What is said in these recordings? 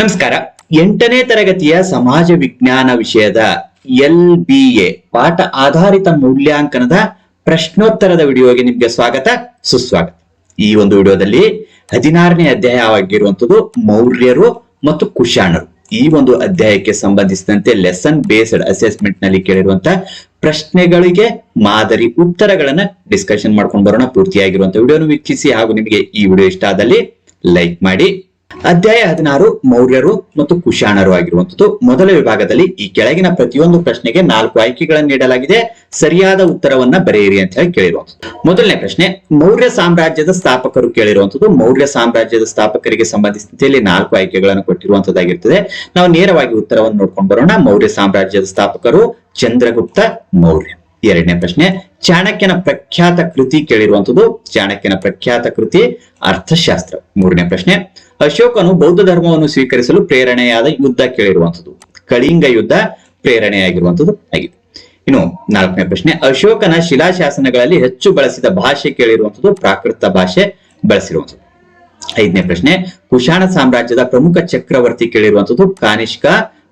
ನಮಸ್ಕಾರ. ಎಂಟನೇ ತರಗತಿಯ ಸಮಾಜ ವಿಜ್ಞಾನ ವಿಷಯದ ಎಲ್ ಬಿ ಎ ಪಾಠ ಆಧಾರಿತ ಮೌಲ್ಯಾಂಕನದ ಪ್ರಶ್ನೋತ್ತರದ ವಿಡಿಯೋಗೆ ನಿಮ್ಗೆ ಸ್ವಾಗತ, ಸುಸ್ವಾಗತ. ಈ ಒಂದು ವಿಡಿಯೋದಲ್ಲಿ ಹದಿನಾರನೇ ಅಧ್ಯಾಯವಾಗಿರುವಂತದ್ದು ಮೌರ್ಯರು ಮತ್ತು ಕುಶಾಣರು. ಈ ಒಂದು ಅಧ್ಯಾಯಕ್ಕೆ ಸಂಬಂಧಿಸಿದಂತೆ ಲೆಸನ್ ಬೇಸ್ಡ್ ಅಸೆಸ್ಮೆಂಟ್ನಲ್ಲಿ ಕೇಳಿರುವಂತ ಪ್ರಶ್ನೆಗಳಿಗೆ ಮಾದರಿ ಉತ್ತರಗಳನ್ನ ಡಿಸ್ಕಷನ್ ಮಾಡ್ಕೊಂಡು ಬರೋಣ. ಪೂರ್ತಿಯಾಗಿರುವಂತ ವಿಡಿಯೋನು ವೀಕ್ಷಿಸಿ ಹಾಗೂ ನಿಮಗೆ ಈ ವಿಡಿಯೋ ಇಷ್ಟ ಆದಲ್ಲಿ ಲೈಕ್ ಮಾಡಿ. ಅಧ್ಯಾಯ ಹದಿನಾರು ಮೌರ್ಯರು ಮತ್ತು ಕುಶಾಣರು ಆಗಿರುವಂತದ್ದು ಮೊದಲ ವಿಭಾಗದಲ್ಲಿ ಈ ಕೆಳಗಿನ ಪ್ರತಿಯೊಂದು ಪ್ರಶ್ನೆಗೆ ನಾಲ್ಕು ಆಯ್ಕೆಗಳನ್ನು ನೀಡಲಾಗಿದೆ. ಸರಿಯಾದ ಉತ್ತರವನ್ನ ಬರೆಯಿರಿ ಅಂತ ಹೇಳಿ ಕೇಳಿರುವಂತದ್ದು ಮೊದಲನೇ ಪ್ರಶ್ನೆ, ಮೌರ್ಯ ಸಾಮ್ರಾಜ್ಯದ ಸ್ಥಾಪಕರು ಕೇಳಿರುವಂತದ್ದು ಮೌರ್ಯ ಸಾಮ್ರಾಜ್ಯದ ಸ್ಥಾಪಕರಿಗೆ ಸಂಬಂಧಿಸಿದಂತೆ ಇಲ್ಲಿ ನಾಲ್ಕು ಆಯ್ಕೆಗಳನ್ನು ಕೊಟ್ಟಿರುವಂತದ್ದಾಗಿರ್ತದೆ ನಾವು ನೇರವಾಗಿ ಉತ್ತರವನ್ನು ನೋಡ್ಕೊಂಡು ಬರೋಣ. ಮೌರ್ಯ ಸಾಮ್ರಾಜ್ಯದ ಸ್ಥಾಪಕರು ಚಂದ್ರಗುಪ್ತ ಮೌರ್ಯ. ಎರಡನೇ ಪ್ರಶ್ನೆ, ಚಾಣಕ್ಯನ ಪ್ರಖ್ಯಾತ ಕೃತಿ ಕೇಳಿರುವಂತದ್ದು ಚಾಣಕ್ಯನ ಪ್ರಖ್ಯಾತ ಕೃತಿ ಅರ್ಥಶಾಸ್ತ್ರ. ಮೂರನೇ ಪ್ರಶ್ನೆ ಅಶೋಕನು ಬೌದ್ಧ ಧರ್ಮವನ್ನು ಸ್ವೀಕರಿಸಲು ಪ್ರೇರಣೆಯಾದ ಯುದ್ಧ ಕೇಳಿರುವಂಥದ್ದು. ಕಳಿಂಗ ಯುದ್ಧ ಪ್ರೇರಣೆಯಾಗಿರುವಂಥದ್ದು ಆಗಿದೆ. ಇನ್ನು ನಾಲ್ಕನೇ ಪ್ರಶ್ನೆ, ಅಶೋಕನ ಶಿಲಾಶಾಸನಗಳಲ್ಲಿ ಹೆಚ್ಚು ಬಳಸಿದ ಭಾಷೆ ಕೇಳಿರುವಂಥದ್ದು ಪ್ರಾಕೃತ ಭಾಷೆ ಬಳಸಿರುವಂತದ್ದು ಐದನೇ ಪ್ರಶ್ನೆ, ಕುಶಾಣ ಸಾಮ್ರಾಜ್ಯದ ಪ್ರಮುಖ ಚಕ್ರವರ್ತಿ ಕೇಳಿರುವಂಥದ್ದು ಕಾನಿಷ್ಕ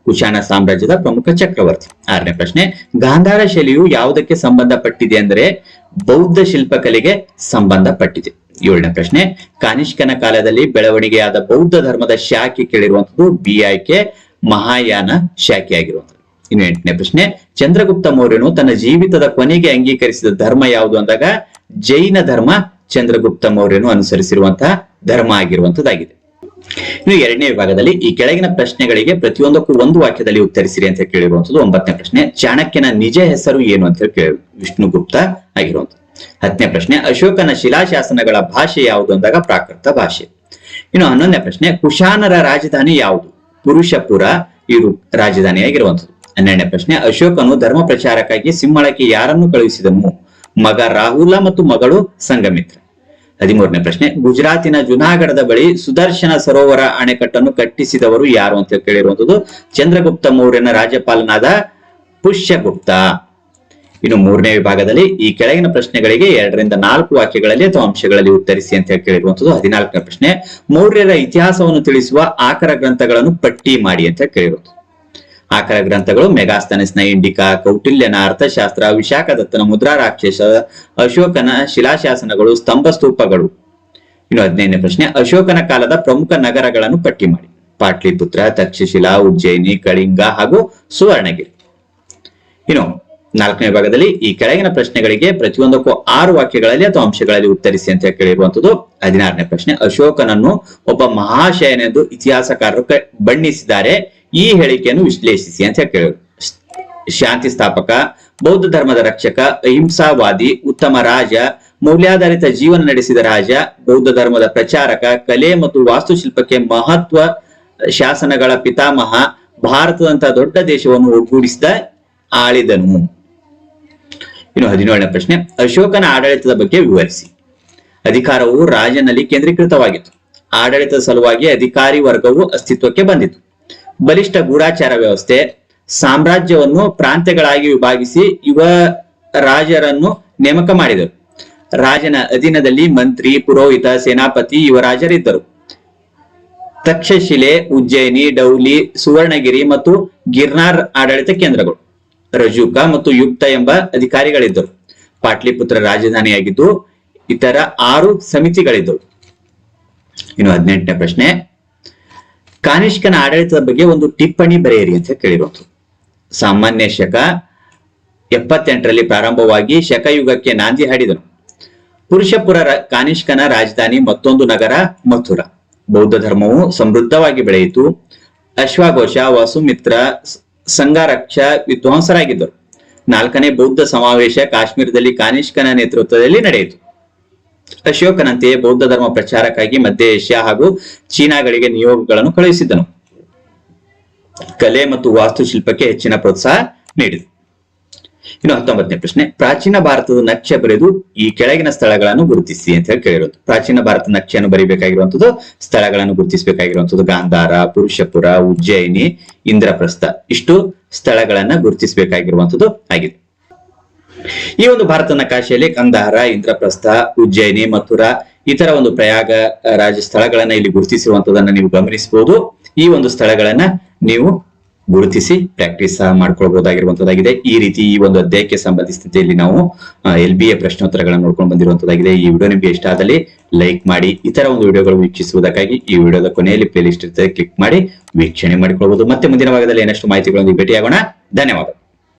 ಕುಶಾಣ ಸಾಮ್ರಾಜ್ಯದ ಪ್ರಮುಖ ಚಕ್ರವರ್ತಿ. ಆರನೇ ಪ್ರಶ್ನೆ, ಗಾಂಧಾರ ಶೈಲಿಯು ಯಾವುದಕ್ಕೆ ಸಂಬಂಧಪಟ್ಟಿದೆ ಅಂದರೆ ಬೌದ್ಧ ಶಿಲ್ಪಕಲೆಗೆ ಸಂಬಂಧಪಟ್ಟಿದೆ. ಏಳನೇ ಪ್ರಶ್ನೆ, ಕಾನಿಷ್ಕನ ಕಾಲದಲ್ಲಿ ಬೆಳವಣಿಗೆಯಾದ ಬೌದ್ಧ ಧರ್ಮದ ಶಾಖೆ ಕೇಳಿರುವಂತದ್ದು ಬಿ ಆಯ್ಕೆ ಮಹಾಯಾನ ಶಾಖೆ ಆಗಿರುವಂತದ್ದು ಇನ್ನು ಎಂಟನೇ ಪ್ರಶ್ನೆ, ಚಂದ್ರಗುಪ್ತ ಮೌರ್ಯನು ತನ್ನ ಜೀವಿತದ ಕೊನೆಗೆ ಅಂಗೀಕರಿಸಿದ ಧರ್ಮ ಯಾವುದು ಅಂದಾಗ, ಜೈನ ಧರ್ಮ ಚಂದ್ರಗುಪ್ತ ಮೌರ್ಯನು ಅನುಸರಿಸಿರುವಂತಹ ಧರ್ಮ ಆಗಿರುವಂತದ್ದಾಗಿದೆ ಇನ್ನು ಎರಡನೇ ವಿಭಾಗದಲ್ಲಿ ಈ ಕೆಳಗಿನ ಪ್ರಶ್ನೆಗಳಿಗೆ ಪ್ರತಿಯೊಂದಕ್ಕೂ ಒಂದು ವಾಕ್ಯದಲ್ಲಿ ಉತ್ತರಿಸಿರಿ ಅಂತ ಕೇಳಿರುವಂತದ್ದು ಒಂಬತ್ತನೇ ಪ್ರಶ್ನೆ, ಚಾಣಕ್ಯನ ನಿಜ ಹೆಸರು ಏನು ಅಂತ ಹೇಳಿ ಕೇಳಿ, ವಿಷ್ಣುಗುಪ್ತ ಆಗಿರುವಂತದ್ದು ಹತ್ತನೇ ಪ್ರಶ್ನೆ, ಅಶೋಕನ ಶಿಲಾಶಾಸನಗಳ ಭಾಷೆ ಯಾವುದು ಅಂದಾಗ ಪ್ರಾಕೃತ ಭಾಷೆ. ಇನ್ನು ಹನ್ನೊಂದನೇ ಪ್ರಶ್ನೆ, ಕುಶಾನರ ರಾಜಧಾನಿ ಯಾವುದು? ಪುರುಷಪುರ ಇರು ರಾಜಧಾನಿಯಾಗಿರುವಂಥದ್ದು. ಹನ್ನೆರಡನೇ ಪ್ರಶ್ನೆ, ಅಶೋಕನು ಧರ್ಮ ಪ್ರಚಾರಕ್ಕಾಗಿ ಸಿಂಹಳಕ್ಕೆ ಯಾರನ್ನು ಕಳುಹಿಸಿದನು? ಮಗ ರಾಹುಲ ಮತ್ತು ಮಗಳು ಸಂಗಮಿತ್ರ ಹದಿಮೂರನೇ ಪ್ರಶ್ನೆ, ಗುಜರಾತಿನ ಜುನಾಗಢದ ಬಳಿ ಸುದರ್ಶನ ಸರೋವರ ಅಣೆಕಟ್ಟನ್ನು ಕಟ್ಟಿಸಿದವರು ಯಾರು ಅಂತ ಕೇಳಿರುವಂತದ್ದು ಚಂದ್ರಗುಪ್ತ ಮೌರ್ಯನ ರಾಜ್ಯಪಾಲನಾದ ಪುಷ್ಯಗುಪ್ತ. ಇನ್ನು ಮೂರನೇ ವಿಭಾಗದಲ್ಲಿ ಈ ಕೆಳಗಿನ ಪ್ರಶ್ನೆಗಳಿಗೆ ಎರಡರಿಂದ ನಾಲ್ಕು ವಾಕ್ಯಗಳಲ್ಲಿ ಅಥವಾ ಅಂಶಗಳಲ್ಲಿ ಉತ್ತರಿಸಿ ಅಂತ ಕೇಳಿರುವಂತದ್ದು ಹದಿನಾಲ್ಕನೇ ಪ್ರಶ್ನೆ. ಮೌರ್ಯರ ಇತಿಹಾಸವನ್ನು ತಿಳಿಸುವ ಆಕರ ಗ್ರಂಥಗಳನ್ನು ಪಟ್ಟಿ ಮಾಡಿ ಅಂತ ಕೇಳಿರುವುದು ಆಕರ ಗ್ರಂಥಗಳು ಮೆಗಾಸ್ತನಸ್ನ ಇಂಡಿಕಾ ಕೌಟಿಲ್ಯನ, ಅರ್ಥಶಾಸ್ತ್ರ, ವಿಶಾಖದತ್ತನ, ಮುದ್ರಾ ರಾಕ್ಷಸ, ಅಶೋಕನ ಶಿಲಾಶಾಸನಗಳು, ಸ್ತಂಭ ಸ್ತೂಪಗಳು. ಇನ್ನು ಹದಿನೈದನೇ ಪ್ರಶ್ನೆ, ಅಶೋಕನ ಕಾಲದ ಪ್ರಮುಖ ನಗರಗಳನ್ನು ಪಟ್ಟಿ ಮಾಡಿ. ಪಾಟ್ಲಿಪುತ್ರ, ತಕ್ಷಶಿಲಾ, ಉಜ್ಜಯಿನಿ, ಕಳಿಂಗ ಹಾಗೂ ಸುವರ್ಣಗಿರಿ. ಇನ್ನು ನಾಲ್ಕನೇ ಭಾಗದಲ್ಲಿ ಈ ಕೆಳಗಿನ ಪ್ರಶ್ನೆಗಳಿಗೆ ಪ್ರತಿಯೊಂದಕ್ಕೂ ಆರು ವಾಕ್ಯಗಳಲ್ಲಿ ಅಥವಾ ಅಂಶಗಳಲ್ಲಿ ಉತ್ತರಿಸಿ ಅಂತ ಕೇಳಿರುವಂತದ್ದು ಹದಿನಾರನೇ ಪ್ರಶ್ನೆ. ಅಶೋಕನನ್ನು ಒಬ್ಬ ಮಹಾಶಯನೆಂದು ಇತಿಹಾಸಕಾರರು ಬಣ್ಣಿಸಿದ್ದಾರೆ. ಈ ಹೇಳಿಕೆಯನ್ನು ವಿಶ್ಲೇಷಿಸಿ ಅಂತ ಕೇಳಿದ್ರು. ಶಾಂತಿ ಸ್ಥಾಪಕ, ಬೌದ್ಧ ಧರ್ಮದ ರಕ್ಷಕ, ಅಹಿಂಸಾವಾದಿ, ಉತ್ತಮ ರಾಜ, ಮೌಲ್ಯಾಧಾರಿತ ಜೀವನ ನಡೆಸಿದ ರಾಜ, ಬೌದ್ಧ ಧರ್ಮದ ಪ್ರಚಾರಕ, ಕಲೆ ಮತ್ತು ವಾಸ್ತುಶಿಲ್ಪಕ್ಕೆ ಮಹತ್ವ, ಶಾಸನಗಳ ಪಿತಾಮಹ, ಭಾರತದಂತಹ ದೊಡ್ಡ ದೇಶವನ್ನು ಒಗ್ಗೂಡಿಸಿದ ಆಳಿದನು. ಇನ್ನು ಹದಿನೇಳನೇ ಪ್ರಶ್ನೆ, ಅಶೋಕನ ಆಡಳಿತದ ಬಗ್ಗೆ ವಿವರಿಸಿ. ಅಧಿಕಾರವು ರಾಜನಲ್ಲಿ ಕೇಂದ್ರೀಕೃತವಾಗಿತ್ತು. ಆಡಳಿತದ ಸಲುವಾಗಿ ಅಧಿಕಾರಿ ವರ್ಗವು ಅಸ್ತಿತ್ವಕ್ಕೆ ಬಂದಿತು ಬಲಿಷ್ಠ ಗೂಢಾಚಾರ ವ್ಯವಸ್ಥೆ, ಸಾಮ್ರಾಜ್ಯವನ್ನು ಪ್ರಾಂತ್ಯಗಳಾಗಿ ವಿಭಾಗಿಸಿ ಯುವ ರಾಜರನ್ನು ನೇಮಕ ಮಾಡಿದರು. ರಾಜನ ಅಧೀನದಲ್ಲಿ ಮಂತ್ರಿ, ಪುರೋಹಿತ, ಸೇನಾಪತಿ, ಯುವರಾಜರಿದ್ದರು. ತಕ್ಷಶಿಲೆ, ಉಜ್ಜಯಿನಿ, ಡೌಲಿ, ಸುವರ್ಣಗಿರಿ ಮತ್ತು ಗಿರ್ನಾರ್ ಆಡಳಿತ ಕೇಂದ್ರಗಳು. ರಜುಕ ಮತ್ತು ಯುಕ್ತ ಎಂಬ ಅಧಿಕಾರಿಗಳಿದ್ದರು. ಪಾಟ್ಲಿಪುತ್ರ ರಾಜಧಾನಿಯಾಗಿದ್ದು ಇತರ ಆರು ಸಮಿತಿಗಳಿದ್ದವು. ಇನ್ನು ಹದಿನೆಂಟನೇ ಪ್ರಶ್ನೆ, ಕಾನಿಷ್ಕನ ಆಡಳಿತದ ಬಗ್ಗೆ ಒಂದು ಟಿಪ್ಪಣಿ ಬರೆಯಿರಿ ಅಂತ ಕೇಳಿರುವಂಥದ್ದು ಸಾಮಾನ್ಯ ಶಕ ಎಪ್ಪತ್ತೆಂಟರಲ್ಲಿ ಪ್ರಾರಂಭವಾಗಿ ಶಕಯುಗಕ್ಕೆ ನಾಂದಿ ಹಾಡಿದನು. ಪುರುಷಪುರ ಕಾನಿಷ್ಕನ ರಾಜಧಾನಿ ಮತ್ತೊಂದು ನಗರ, ಮಥುರ. ಬೌದ್ಧ ಧರ್ಮವು ಸಮೃದ್ಧವಾಗಿ ಬೆಳೆಯಿತು. ಅಶ್ವಘೋಷ, ವಸುಮಿತ್ರ ಸಂಘರಕ್ಷ ವಿದ್ವಾಂಸರಾಗಿದ್ದರು. ನಾಲ್ಕನೇ ಬೌದ್ಧ ಸಮಾವೇಶ ಕಾಶ್ಮೀರದಲ್ಲಿ ಕಾನಿಷ್ಕನ ನೇತೃತ್ವದಲ್ಲಿ ನಡೆಯಿತು. ಅಶೋಕನಂತೆಯೇ ಬೌದ್ಧ ಧರ್ಮ ಪ್ರಚಾರಕ್ಕಾಗಿ ಮಧ್ಯ ಏಷ್ಯಾ ಹಾಗೂ ಚೀನಾಗಳಿಗೆ ನಿಯೋಗಗಳನ್ನು ಕಳುಹಿಸಿದ್ದನು. ಕಲೆ ಮತ್ತು ವಾಸ್ತುಶಿಲ್ಪಕ್ಕೆ ಹೆಚ್ಚಿನ ಪ್ರೋತ್ಸಾಹ ನೀಡಿತು ಇನ್ನು ಹತ್ತೊಂಬತ್ತನೇ ಪ್ರಶ್ನೆ, ಪ್ರಾಚೀನ ಭಾರತದ ನಕ್ಷೆ ಬರೆದು ಈ ಕೆಳಗಿನ ಸ್ಥಳಗಳನ್ನು ಗುರುತಿಸಿ ಅಂತ ಹೇಳಿ ಕೇಳಿರೋದು. ಪ್ರಾಚೀನ ಭಾರತ ನಕ್ಷೆಯನ್ನು ಬರಿಬೇಕಾಗಿರುವಂತದ್ದು ಸ್ಥಳಗಳನ್ನು ಗುರುತಿಸಬೇಕಾಗಿರುವಂತದ್ದು ಗಾಂಧಾರ, ಪುರುಷಪುರ, ಉಜ್ಜಯಿನಿ, ಇಂದ್ರಪ್ರಸ್ಥ. ಇಷ್ಟು ಸ್ಥಳಗಳನ್ನ ಗುರುತಿಸಬೇಕಾಗಿರುವಂತದ್ದು ಆಗಿದೆ. ಈ ಒಂದು ಭಾರತ ನಕಾಶೆಯಲ್ಲಿ ಕಂದಹಾರ ಇಂದ್ರಪ್ರಸ್ಥ, ಉಜ್ಜಯಿನಿ, ಮಥುರಾ ಇತರ ಒಂದು ಪ್ರಯಾಗ ರಾಜ ಸ್ಥಳಗಳನ್ನ ಇಲ್ಲಿ ಗುರುತಿಸಿರುವಂತದನ್ನ ನೀವು ಗಮನಿಸಬಹುದು ಈ ಒಂದು ಸ್ಥಳಗಳನ್ನ ನೀವು ಗುರುತಿಸಿ ಪ್ರಾಕ್ಟೀಸ್ ಸಹ ಮಾಡ್ಕೊಳ್ಬಹುದಾಗಿರುವಂತದ್ದಾಗಿದೆ ಈ ರೀತಿ ಈ ಒಂದು ಅಧ್ಯಾಯಕ್ಕೆ ಸಂಬಂಧಿಸಿದಂತೆ ಇಲ್ಲಿ ನಾವು ಎಲ್ ಬಿ ಎ ಪ್ರಶ್ನೋತ್ತರಗಳನ್ನು ನೋಡ್ಕೊಂಡು ಬಂದಿರುವಂತದ್ದಾಗಿದೆ. ಈ ವಿಡಿಯೋ ನಿಮಗೆ ಇಷ್ಟ ಆದಲ್ಲಿ ಲೈಕ್ ಮಾಡಿ, ಇತರ ಒಂದು ವಿಡಿಯೋಗಳು ವೀಕ್ಷಿಸುವುದಕ್ಕಾಗಿ ಈ ವಿಡಿಯೋದ ಕೊನೆಯಲ್ಲಿ ಪ್ಲೇಲಿಸ್ಟ್ ಇರ್ತದೆ ಕ್ಲಿಕ್ ಮಾಡಿ, ವೀಕ್ಷಣೆ ಮಾಡಿಕೊಳ್ಬಹುದು ಮತ್ತೆ ಮುಂದಿನ ಭಾಗದಲ್ಲಿ ಏನಷ್ಟು ಮಾಹಿತಿಗಳೊಂದಿಗೆ ಭೇಟಿಯಾಗೋಣ. ಧನ್ಯವಾದ